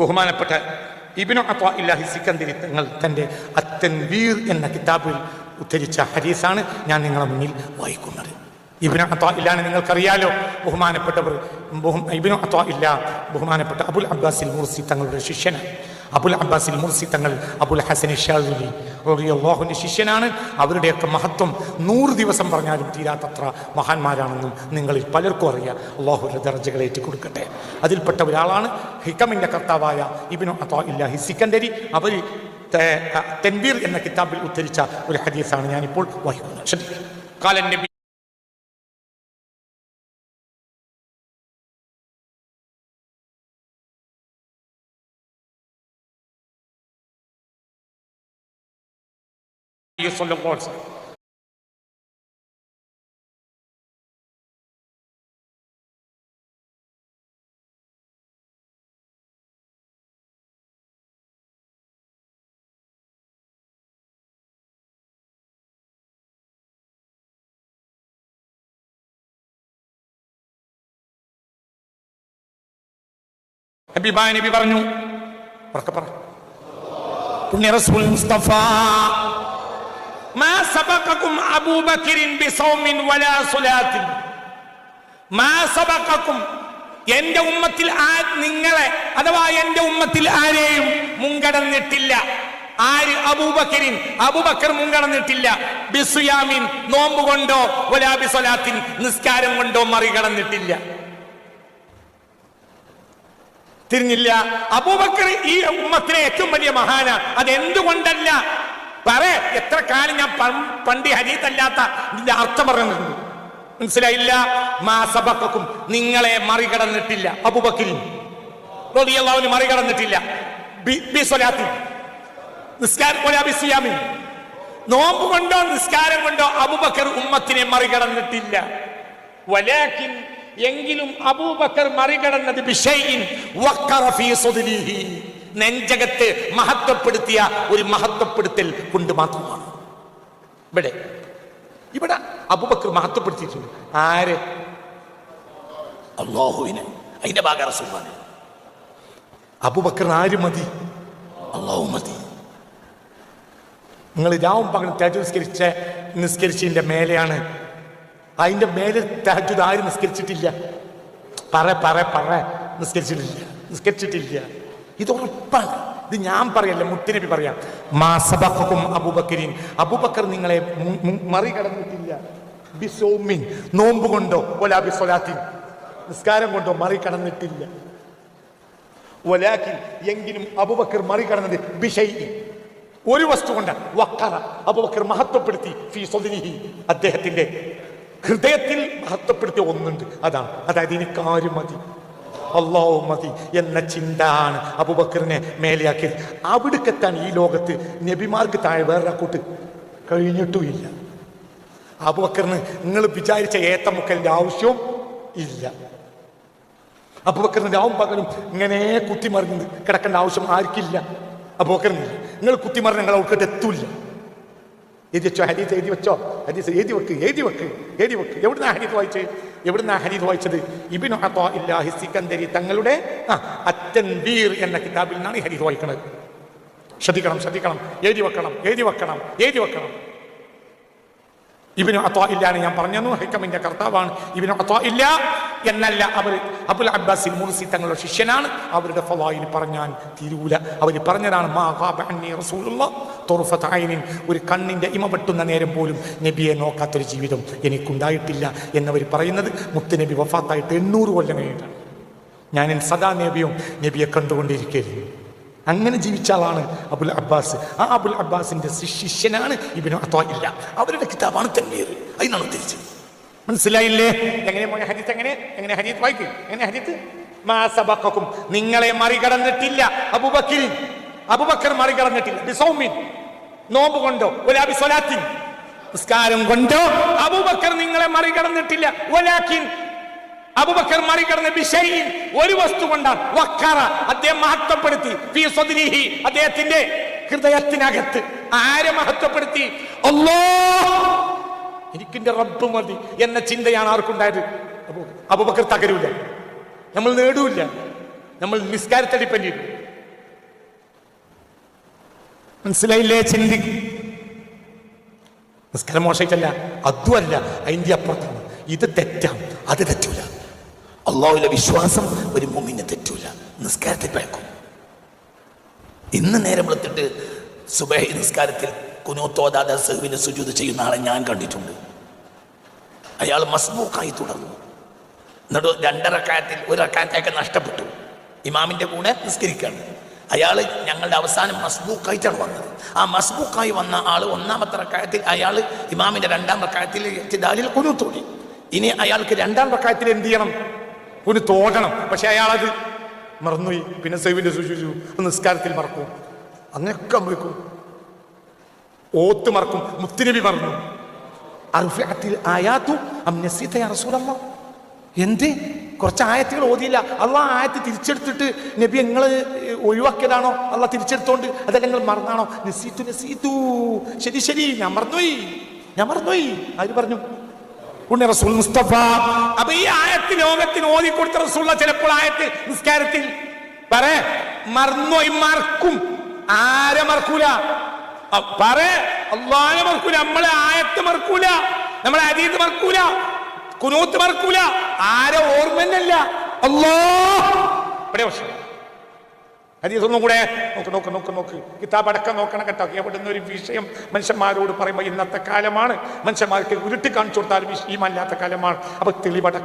ബഹുമാനപ്പെട്ട ഇബിനു അത്വാ ഇല്ലാഹി സിക്കന്തിരി തങ്ങൾ തന്റെ അത്തൻവീർ എന്ന കിതാബിൽ ഉദ്ധരിച്ച ഹരീസാണ് ഞാൻ നിങ്ങളുടെ മുന്നിൽ വായിക്കുന്നത്. ഇബിനു അത്വാ ഇല്ലാന്ന് നിങ്ങൾക്കറിയാലോ ബഹുമാനപ്പെട്ടവർ ബഹു ഇബിനു അത്വാ ഇല്ല ബഹുമാനപ്പെട്ട അബുൽ അബ്ബാസിൽ മുർസി തങ്ങളുടെ ശിഷ്യനാണ്. അബുൽ അബ്ബാസിൽ മുർസി തങ്ങൾ അബുൽ ഹസൻ ഷാദുലി അള്ളാഹുവിന്റെ ശിഷ്യനാണ്. അവരുടെയൊക്കെ മഹത്വം നൂറ് ദിവസം പറഞ്ഞാലും തീരാത്തത്ര മഹാന്മാരാണെന്നും നിങ്ങളിൽ പലർക്കും അറിയാം. അള്ളാഹുരുടെ ദർജകളേറ്റി കൊടുക്കട്ടെ അതിൽപ്പെട്ട ഒരാളാണ് ഹിക്കമിന്റെ കർത്താവായ ഇബിനു അത്തോ ഇല്ലാഹി സിക്കൻഡരി അവർ തെൻവീർ എന്ന കിതാബിൽ ഉദ്ധരിച്ച ഒരു ഹദീസാണ് ഞാനിപ്പോൾ വഹിക്കുന്നത് ശരി കാലൻ നബി സ്വല്ലല്ലാഹു അലൈഹി വസല്ലം ഹബീബായ നബി പറഞ്ഞു ഉറക്കെ പറ. പുണ്യ റസൂൽ മുസ്തഫ മാ അബൂബക്കറിൻ വലാ സ്വലാത്തിൻ മാ എന്റെ ഉമ്മത്തിൽ ആ നിങ്ങളെ അഥവാ എന്റെ ഉമ്മത്തിൽ ആരെയും മുൻകടന്നിട്ടില്ല. ആര്? അബൂബക്കരിൻ അബൂബക്കർ മുൻകടന്നിട്ടില്ല. ബിസുയാമിൻ നോമ്പ് കൊണ്ടോ? വലാ ബിസ്വലാത്തിൻ നിസ്കാരം കൊണ്ടോ മറികടന്നിട്ടില്ല. തിരിഞ്ഞില്ല. അബൂബക്കർ ഈ ഉമ്മത്തിലെ ഏറ്റവും വലിയ മഹാന. അത് എന്തുകൊണ്ടല്ല പറ എത്ര കാലം ഞാൻ പണ്ടി ഹരീതല്ലാത്ത ഇതിന്റെ അർത്ഥം പറയുന്നുണ്ട് മനസ്സിലായില്ല? മാസബക്കും നിങ്ങളെ മറികടന്നിട്ടില്ല. അബുബക്കിനും മറികടന്നിട്ടില്ല. നോമ്പ് കൊണ്ടോ നിസ്കാരം കൊണ്ടോ അബുബക്കർ ഉമ്മത്തിനെ മറികടന്നിട്ടില്ല. വലാക്കിൻ എങ്കിലും അബൂബക്കർ മറികടന്നത് ബിഷൈൻ വക്കറ ഫീ. നെഞ്ചകത്ത് മഹത്വപ്പെടുത്തിയ ഒരു മഹത്വപ്പെടുത്തൽ കൊണ്ട് മാത്രമാണ്. ഇവിടെ ഇവിടെ അബൂബക്കർ മഹത്വപ്പെടുത്തിയിട്ടുണ്ട്. ആര്? അള്ളാഹുവിനെ. അതിന്റെ ഭാഗ റസൂലാണ് അബൂബക്കർ ആര് മതി? അള്ളാഹു മതി. നിങ്ങൾ രാവും പകലും തേജ് നിസ്കരിച്ച നിസ്കരിച്ചതിന്റെ മേലെയാണ്. അതിന്റെ മേലെ തേജുദ് ആരും നിസ്കരിച്ചിട്ടില്ല. പറ പറ പറ. നിസ്കരിച്ചിട്ടില്ല. നിസ്കരിച്ചിട്ടില്ല. ഇത് ഉറപ്പാണ് ഇത് ഞാൻ പറയല്ല മുത്തുനബി പറയാം. മാസബക്കും അബൂബക്കരീൻ. അബൂബക്കർ നിങ്ങളെ മറികടന്നിട്ടില്ല. ബിസോമിൻ. നോമ്പ് കൊണ്ടോ? ഒലാ സൊലാത്തിൻ നിസ്കാരം കൊണ്ടോ? മറികടന്നിട്ടില്ല. ഒലാക്കി എങ്കിലും അബുബക്കർ മറികടന്നത് ബിഷൈ ഒരു വസ്തു കൊണ്ട് വക്കറ അബുബക്കർ മഹത്വപ്പെടുത്തി ഫി സ്വദിനിഹി. അദ്ദേഹത്തിന്റെ ഹൃദയത്തിൽ മഹത്വപ്പെടുത്തിയ ഒന്നുണ്ട്. അതാണ്. അതായത് എനിക്കാരും മതി? അള്ളാഹു മതി എന്ന ചിന്താണ് അബുബക്കറിനെ മേലെയാക്കിയത്. അവിടുക്കെത്താൻ ഈ ലോകത്ത് നബിമാർക്ക് താഴെ വേറെ കൂട്ട് കഴിഞ്ഞിട്ടുമില്ല. അബുബക്കറിന് നിങ്ങൾ വിചാരിച്ച ഏത്തമുക്കലിന്റെ ആവശ്യവും ഇല്ല. അബുബക്കറിന് രാവും പകലും ഇങ്ങനെ കുത്തിമറിഞ്ഞ് കിടക്കേണ്ട ആവശ്യം ആർക്കില്ല? അബുബക്കറിനില്ല. നിങ്ങൾ കുത്തിമറിഞ്ഞ് നിങ്ങൾ അവർക്കിട്ട് എത്തൂല്ല. എഴുതി വെച്ചോ ഹരീസ് എഴുതി വെച്ചോ ഹരീസ് എഴുതി വെക്ക് എഴുതി വെക്ക് എഴുതി വെക്ക്. എവിടുന്ന ഹരീസ് വായിച്ചത് എവിടുന്നാ ഹരീത് വായിച്ചത്? ഇബിനു ഇല്ലാഹി സിക്കന്ദരി തങ്ങളുടെ ആ അത്തൻബീർ എന്ന കിതാബിൽ നിന്നാണ് ഹരീദ് വായിക്കുന്നത് ശ്രദ്ധിക്കണം ശ്രദ്ധിക്കണം എഴുതി വെക്കണം എഴുതി വെക്കണം എഴുതി വെക്കണം. ഇബിനു അത്വാ ഇല്ലാന്ന് ഞാൻ പറഞ്ഞു ഹൈക്കമിന്റെ കർത്താവാണ്. ഇബിനു അത്വാ ഇല്ല എന്നല്ല അവർ. അബുൽ അബ്ബാസിൽ മുർസി തങ്ങളുടെ ശിഷ്യനാണ്. അവരുടെ ഫവായിൽ പറഞ്ഞാൽ തീരൂല. അവർ പറഞ്ഞതാണ് ഒരു കണ്ണിന്റെ ഇമ വെട്ടുന്ന നേരം പോലും നബിയെ നോക്കാത്തൊരു ജീവിതം എനിക്കുണ്ടായിട്ടില്ല എന്നവർ പറയുന്നത് മുത്തുനബി വഫാത്തായിട്ട് എണ്ണൂറ് കൊല്ലം കഴിഞ്ഞിട്ടാണ്. ഞാൻ സദാ നബിയും നബിയെ കണ്ടുകൊണ്ടിരിക്കുകയായിരുന്നു. അങ്ങനെ ജീവിച്ച ആളാണ് അബുൽ അബ്ബാസ്. ആ അബുൽ അബ്ബാസിന്റെ ശിഷ്യനാണ് ഇബിനു ഇല്ല. അവരുടെ കിതാബാണ് തന്നീർ. അതിനാണ് ഉദ്ദേശിച്ചത്. മനസ്സിലായില്ലേ? എങ്ങനെ മോനെ ഹരീത്ത് എങ്ങനെ? എങ്ങനെ ഹരിത്ത് വായിക്കും? എങ്ങനെ ഹരിത്ത് മാസബക്കും നിങ്ങളെ മറികടന്നിട്ടില്ല. അബുബക്കിൽ അബുബക്കർ മറികടന്നിട്ടില്ല. ബിസൗമിൻ. നോമ്പ് കൊണ്ടോ? ഒലാബി സ്വലാത്തിൻ നിസ്കാരം കൊണ്ടോ? അബൂബക്കർ നിങ്ങളെ മറികടന്നിട്ടില്ല. ഒലാക്കിൻ അബുബക്കർ മറികടന്ന ബിഷൈൻ ഒരു വസ്തു കൊണ്ടാണ് വക്കാറ അദ്ദേഹം മഹത്വപ്പെടുത്തി. പി സ്വദിനീഹി അദ്ദേഹത്തിന്റെ ഹൃദയത്തിനകത്ത് ആരെ മഹത്വപ്പെടുത്തി? അല്ലോ എനിക്കിന്റെ റബ്ബ് മതി എന്ന ചിന്തയാണ് ആർക്കുണ്ടായത്? അബുബക്കർ അബൂബക്കർ തകരൂല. നമ്മൾ നേടൂല്ല. നമ്മൾ നിസ്കാരത്തെ ഡിപ്പെൻഡ് ചെയ്തു മനസ്സിലായില്ലേ ചിന്തിക്കും നിസ്കാരം മോശമായിട്ടല്ല അതുമല്ല അതിന്റെ അപ്പുറത്താണ്. ഇത് തെറ്റാണ്. അത് തെറ്റൂല. അള്ളാഹുവിലെ വിശ്വാസം ഒരു മുമ്മിനെ തെറ്റൂല. നിസ്കാരത്തിൽ പഴക്കും. ഇന്ന് നേരം വെളുത്തിട്ട് സുബഹി നിസ്കാരത്തിൽ കുനോത്തോദാദ സെഹുവിന് സുജൂത് ചെയ്യുന്ന ആളെ ഞാൻ കണ്ടിട്ടുണ്ട്. അയാൾ മസ്ബൂക്കായി തുടർന്നു. എന്നിട്ട് രണ്ടറക്കായത്തിൽ ഒരു നഷ്ടപ്പെട്ടു. ഇമാമിന്റെ കൂടെ നിസ്കരിക്കുകയാണ്. അയാൾ ഞങ്ങളുടെ അവസാനം മസ്ബൂക്കായിട്ടാണ് വന്നത്. ആ മസ്ബൂക്കായി വന്ന ആൾ ഒന്നാമത്തെ റക്കായത്തിൽ അയാൾ ഇമാമിന്റെ രണ്ടാം റക്കായത്തിൽ ദാലിൽ കുനൂത്തോടി ഇനി അയാൾക്ക് രണ്ടാം റക്കായത്തിൽ എന്ത് ചെയ്യണം? ഒന്ന് തോന്നണം പക്ഷെ അയാളത് മറന്നുപോയി. പിന്നെ സൈവിന്റെ സൂചിച്ചു നിസ്കാരത്തിൽ മറക്കും. അങ്ങനെയൊക്കെ വയ്ക്കും ഓത്ത് മറക്കും. മുത്തുനബി മറന്നു. എന്ത്? കുറച്ച് ആയത്തുകൾ ഓതിയില്ല. അള്ളാ ആയത്ത് തിരിച്ചെടുത്തിട്ട് നബി നിങ്ങൾ ഒഴിവാക്കിയതാണോ? അള്ളാഹ് തിരിച്ചെടുത്തോണ്ട് അതല്ല നിങ്ങൾ മറന്നാണോ? നസീത്തു നസീത്തു ശരി ശരി. ഞാൻ മറന്നുപോയി. ഞാൻ മറന്നുപോയി. ആര് പറഞ്ഞു പുണ്യ റസൂൽ മുസ്തഫ. അപ്പൊ ഈ ആയത്ത് ലോകത്തിന് ഓതി കൊടുത്ത റസൂള്ള ചിലപ്പോൾ ആയത്ത് നിസ്കാരത്തിൽ പറ മറന്നോയി മറക്കും. ആരെ മറക്കൂല? പറേ അള്ളാനെ മറക്കൂല നമ്മളെ ആയത്ത് മറക്കൂല നമ്മളെ അതീത് മറക്കൂല കുനൂത്ത് മറക്കൂല. ആരെ ഓർമ്മന്നല്ല അല്ലോ ഇവിടെ പ്രശ്നം. ഹദീസ് ഒന്നും കൂടെ നോക്ക് നോക്ക് നോക്ക് നോക്ക്. കിതാബ് അടക്കം നോക്കണം കേട്ടോ. എവിടുന്ന ഒരു വിഷയം മനുഷ്യന്മാരോട് പറയുമ്പോൾ ഇന്നത്തെ കാലമാണ്. മനുഷ്യന്മാർക്ക് ഉരുട്ടി കാണിച്ചു കൊടുത്താൽ വിഷയമല്ലാത്ത കാലമാണ്. അപ്പൊ തെളിവടക്കം